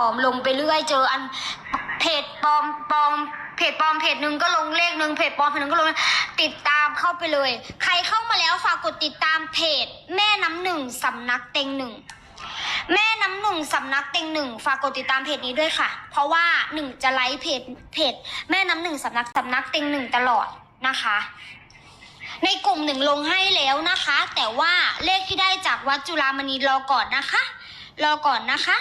ปลอมลงไปเรื่อยเจออันเพจปลอมปลอมเพจปลอมเพจหนึ่งก็ลงเลขหนึ่งเพจปลอมเพจหนึ่งก็ลงติดตามเข้าไปเลย ใครเข้ามาแล้วฝากกดติดตามเพจ แม่น้ำหนึ่งสำนักเต็งหนึ่งแม่น้ำหนึ่งสำนักเต็งหนึ่งฝากกดติดตามเพจนี้ด้วยค่ะ เพราะว่าหนึ่งจะไลฟ์เพจเพจ แม่น้ำหนึ่งสำนักสำนักเต็งหนึ่งตลอดนะคะ ในกลุ่มหนึ่งลงให้แล้วนะคะ แต่ว่าเลขที่ได้จากวัดจุฬามณีรอก่อนนะคะ รอก่อนนะคะ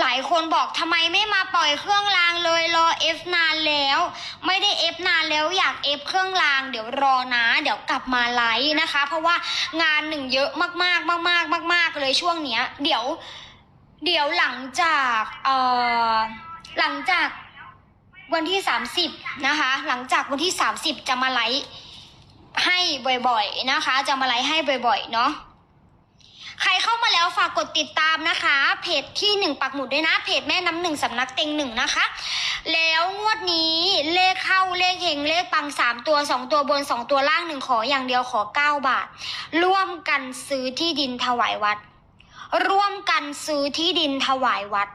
หลายคนบอกทำไมไม่มาปล่อยเครื่องรางเลยรอเอฟนานแล้ว ไม่ได้เอฟนานแล้วอยากเอฟเครื่องราง เดี๋ยวรอนะเดี๋ยวกลับมาไลฟ์นะคะ เพราะว่างานหนึ่งเยอะมากๆมากๆมาก ๆ เลยช่วงเนี้ย เดี๋ยว เดี๋ยวหลังจากเอ่อหลังจากวันที่ 30 นะคะ หลังจากวันที่ 30 จะมาไลฟ์ให้บ่อยๆนะคะ จะมาไลฟ์ให้บ่อยๆ เนาะ ใครเข้ามาแล้วฝากกดติดตามนะคะ เพจที่หนึ่งปักหมุดด้วยนะ เพจแม่น้ำหนึ่งสำนักเต็งหนึ่งนะคะ แล้วงวดนี้เลขเข้าเลขเฮงเลขปังสามตัวสองตัวบนสองตัวล่างหนึ่งขออย่างเดียวขอเก้าบาท ร่วมกันซื้อที่ดินถวายวัด ร่วมกันซื้อที่ดินถวายวัด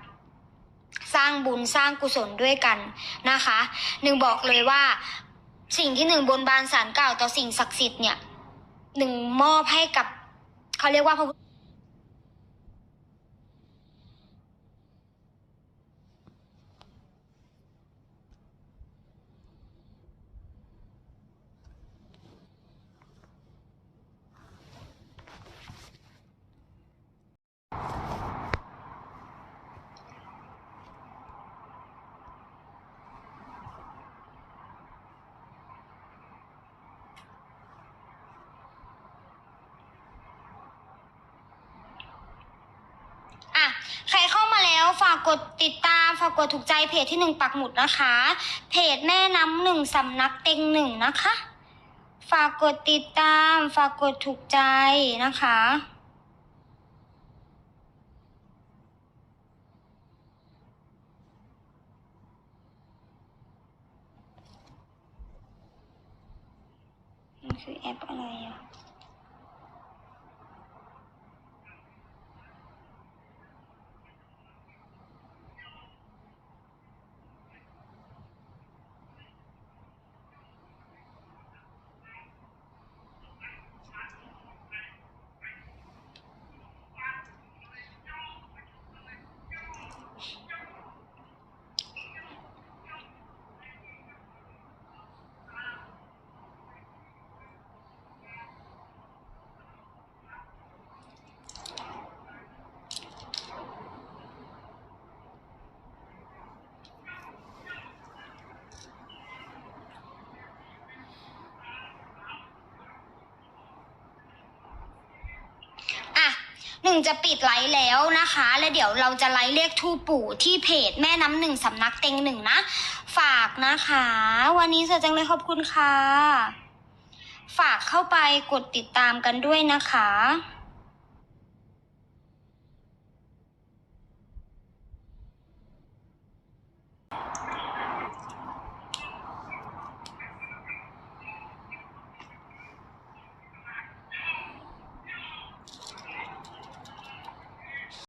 สร้างบุญสร้างกุศลด้วยกันนะคะ หนึ่งบอกเลยว่าสิ่งที่หนึ่งบนบานสารกล่าวต่อสิ่งศักดิ์สิทธิ์เนี่ยหนึ่งมอบให้กับเขาเรียกว่าพระพุทธ อะ ใครเข้ามาแล้วฝากกดติดตาม ฝากกดถูกใจเพจที่หนึ่งปักหมุดนะคะ เพจแม่น้ำหนึ่งสำนักเต็งหนึ่งนะคะ ฝากกดติดตาม ฝากกดถูกใจนะคะมันคือแอปอะไรอะอะ หนึ่งจะปิดไลฟ์แล้วนะคะ และเดี๋ยวเราจะไลฟ์เลขทูปปู่ที่เพจแม่น้ำหนึ่งสำนักเต็งหนึ่งนะ ฝากนะคะ วันนี้สวยจังเลยขอบคุณค่ะ ฝากเข้าไปกดติดตามกันด้วยนะคะ